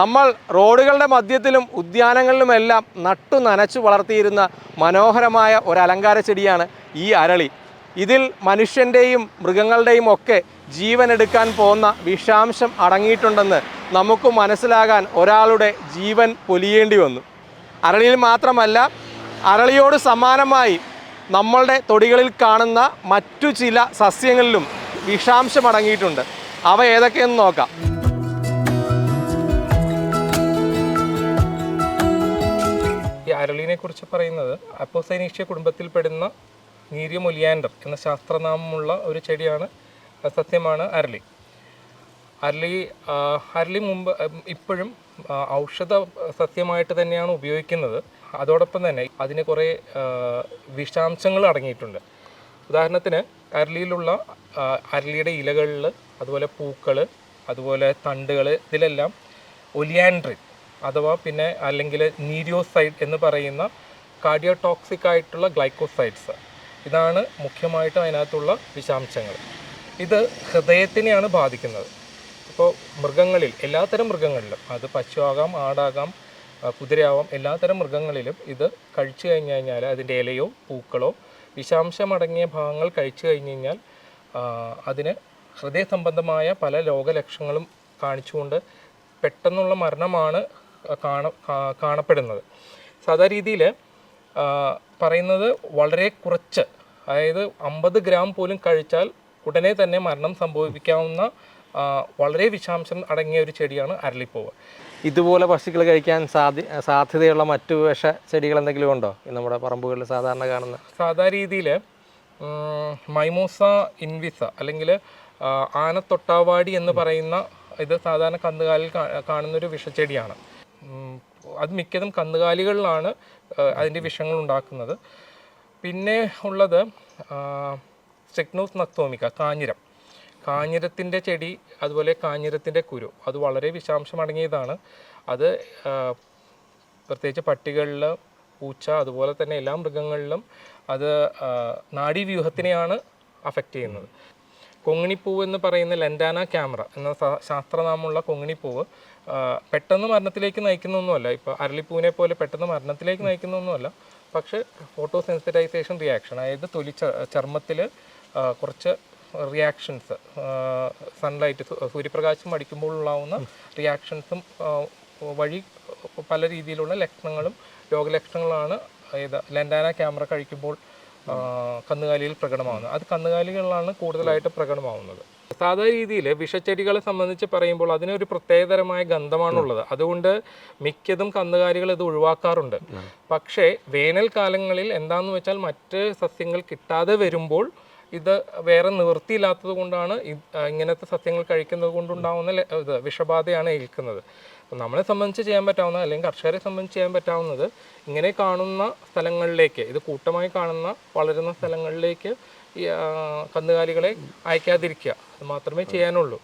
നമ്മൾ റോഡുകളുടെ മധ്യത്തിലും ഉദ്യാനങ്ങളിലുമെല്ലാം നട്ടു നനച്ചു വളർത്തിയിരുന്ന മനോഹരമായ ഒരു അലങ്കാര ചെടിയാണ് ഈ അരളി. ഇതിൽ മനുഷ്യന്റെയും മൃഗങ്ങളുടെയും ഒക്കെ ജീവനെടുക്കാൻ പോകുന്ന വിഷാംശം അടങ്ങിയിട്ടുണ്ടെന്ന് നമുക്ക് മനസ്സിലാകാൻ ഒരാളുടെ ജീവൻ പൊലിയേണ്ടി വന്നു. അരളിയിൽ മാത്രമല്ല അരളിയോട് സമാനമായി നമ്മളുടെ തൊടികളിൽ കാണുന്ന മറ്റു ചില സസ്യങ്ങളിലും വിഷാംശം അടങ്ങിയിട്ടുണ്ട്. അവ ഏതൊക്കെയെന്ന് നോക്കാം. ഈ അരളിനെ കുറിച്ച് പറയുന്നത് അപ്പോസൈനീഷ്യ കുടുംബത്തിൽപ്പെടുന്ന നീരിയം ഒലിയാൻഡർ എന്ന ശാസ്ത്രനാമമുള്ള ഒരു ചെടിയാണ് സസ്യമാണ് അരളി. അരളി അരളി മുമ്പ് ഇപ്പോഴും ഔഷധ സസ്യമായിട്ട് തന്നെയാണ് ഉപയോഗിക്കുന്നത്. അതോടൊപ്പം തന്നെ അതിന് കുറേ വിഷാംശങ്ങൾ അടങ്ങിയിട്ടുണ്ട്. ഉദാഹരണത്തിന് അരളിയിലുള്ള അരളിയുടെ ഇലകളിൽ അതുപോലെ പൂക്കൾ അതുപോലെ തണ്ടുകൾ ഇതിലെല്ലാം ഒലിയാൻഡ്രിൻ അഥവാ പിന്നെ അല്ലെങ്കിൽ നീരിയോസൈഡ് എന്ന് പറയുന്ന കാർഡിയോടോക്സിക് ആയിട്ടുള്ള ഗ്ലൈക്കോസൈഡ്സ്. ഇതാണ് മുഖ്യമായിട്ടും അതിനകത്തുള്ള വിഷാംശങ്ങൾ ഇത് ഹൃദയത്തിനെയാണ് ബാധിക്കുന്നത്. ഇപ്പോൾ മൃഗങ്ങളിൽ എല്ലാത്തരം മൃഗങ്ങളിലും അത് പശുവാകാം ആടാകാം കുതിരയാവാം എല്ലാത്തരം മൃഗങ്ങളിലും ഇത് കഴിച്ചു കഴിഞ്ഞു കഴിഞ്ഞാൽ അതിന്റെ ഇലയോ പൂക്കളോ വിഷാംശമടങ്ങിയ ഭാഗങ്ങൾ കഴിച്ചു കഴിഞ്ഞു കഴിഞ്ഞാൽ അതിന് ഹൃദയ സംബന്ധമായ പല രോഗലക്ഷണങ്ങളും കാണിച്ചുകൊണ്ട് പെട്ടെന്നുള്ള മരണമാണ് കാണ കാണപ്പെടുന്നത്. സാധാ രീതിയിൽ പറയുന്നത് വളരെ കുറച്ച് അതായത് അമ്പത് ഗ്രാം പോലും കഴിച്ചാൽ ഉടനെ തന്നെ മരണം സംഭവിക്കാവുന്ന വളരെ വിഷാംശം അടങ്ങിയ ഒരു ചെടിയാണ് അരളിപ്പൂവ്. ഇതുപോലെ പശുക്കൾ കഴിക്കാൻ സാധ്യ സാധ്യതയുള്ള മറ്റു വിഷ ചെടികൾ എന്തെങ്കിലും ഉണ്ടോ? നമ്മുടെ പറമ്പുകളിൽ സാധാരണ കാണുന്ന. സാധാ രീതിയിൽ മൈമോസ ഇൻവിസ അല്ലെങ്കിൽ ആനത്തൊട്ടാവാടി എന്ന് പറയുന്ന ഇത് സാധാരണ കന്നുകാലിൽ കാണുന്ന കാണുന്നൊരു വിഷച്ചെടിയാണ്. അത് മിക്കതും കന്നുകാലികളിലാണ് അതിന്റെ വിഷങ്ങൾ ഉണ്ടാക്കുന്നത്. പിന്നെ ഉള്ളത് സെക്നോസ് നക്തോമിക്ക കാഞ്ഞിരം. കാഞ്ഞിരത്തിന്റെ ചെടി അതുപോലെ കാഞ്ഞിരത്തിന്റെ കുരു അത് വളരെ വിഷാംശം അടങ്ങിയതാണ്. അത് പ്രത്യേകിച്ച് പട്ടികളിൽ പൂച്ച അതുപോലെ തന്നെ എല്ലാ മൃഗങ്ങളിലും അത് നാഡീവ്യൂഹത്തിനെയാണ് അഫക്റ്റ് ചെയ്യുന്നത്. കൊങ്ങിണിപ്പൂവ് എന്ന് പറയുന്ന ലെൻഡാന ക്യാമറ എന്ന ശാസ്ത്രനാമുള്ള കൊങ്ങിണിപ്പൂവ് പെട്ടെന്ന് മരണത്തിലേക്ക് നയിക്കുന്നൊന്നുമല്ല. ഇപ്പോൾ അരളിപ്പൂവിനെ പോലെ പെട്ടെന്ന് മരണത്തിലേക്ക് നയിക്കുന്നൊന്നുമല്ല. പക്ഷേ ഫോട്ടോ സെൻസിറ്റൈസേഷൻ റിയാക്ഷൻ അതായത് തൊലി ചർമ്മത്തിൽ കുറച്ച് റിയാക്ഷൻസ് സൺലൈറ്റ് സൂര്യപ്രകാശം അടിക്കുമ്പോൾ ഉണ്ടാവുന്ന റിയാക്ഷൻസും വഴി പല രീതിയിലുള്ള ലക്ഷണങ്ങളും രോഗലക്ഷണങ്ങളാണ് ഇത് ലെൻഡാന ക്യാമറ കഴിക്കുമ്പോൾ കന്നുകാലിയിൽ പ്രകടമാവുന്നത്. അത് കന്നുകാലികളിലാണ് കൂടുതലായിട്ട് പ്രകടമാവുന്നത്. സാധാരണ രീതിയിൽ വിഷച്ചെടികളെ സംബന്ധിച്ച് പറയുമ്പോൾ അതിനൊരു പ്രത്യേകതരമായ ഗന്ധമാണുള്ളത്. അതുകൊണ്ട് മിക്കതും കന്നുകാലികൾ ഇത് ഒഴിവാക്കാറുണ്ട്. പക്ഷേ വേനൽക്കാലങ്ങളിൽ എന്താണെന്ന് വെച്ചാൽ മറ്റ് സസ്യങ്ങൾ കിട്ടാതെ വരുമ്പോൾ ഇത് വേറെ നിവൃത്തിയില്ലാത്തത് കൊണ്ടാണ് ഇങ്ങനത്തെ സസ്യങ്ങൾ കഴിക്കുന്നത് കൊണ്ടുണ്ടാവുന്ന ഇത് വിഷബാധയാണ് ഏൽക്കുന്നത്. അപ്പം നമ്മളെ സംബന്ധിച്ച് ചെയ്യാൻ പറ്റാവുന്ന അല്ലെങ്കിൽ കർഷകരെ സംബന്ധിച്ച് ചെയ്യാൻ പറ്റാവുന്നത് ഇങ്ങനെ കാണുന്ന സ്ഥലങ്ങളിലേക്ക് ഇത് കൂട്ടമായി കാണുന്ന വളരുന്ന സ്ഥലങ്ങളിലേക്ക് കന്നുകാലികളെ അയക്കാതിരിക്കുക. അത് മാത്രമേ ചെയ്യാനുള്ളൂ.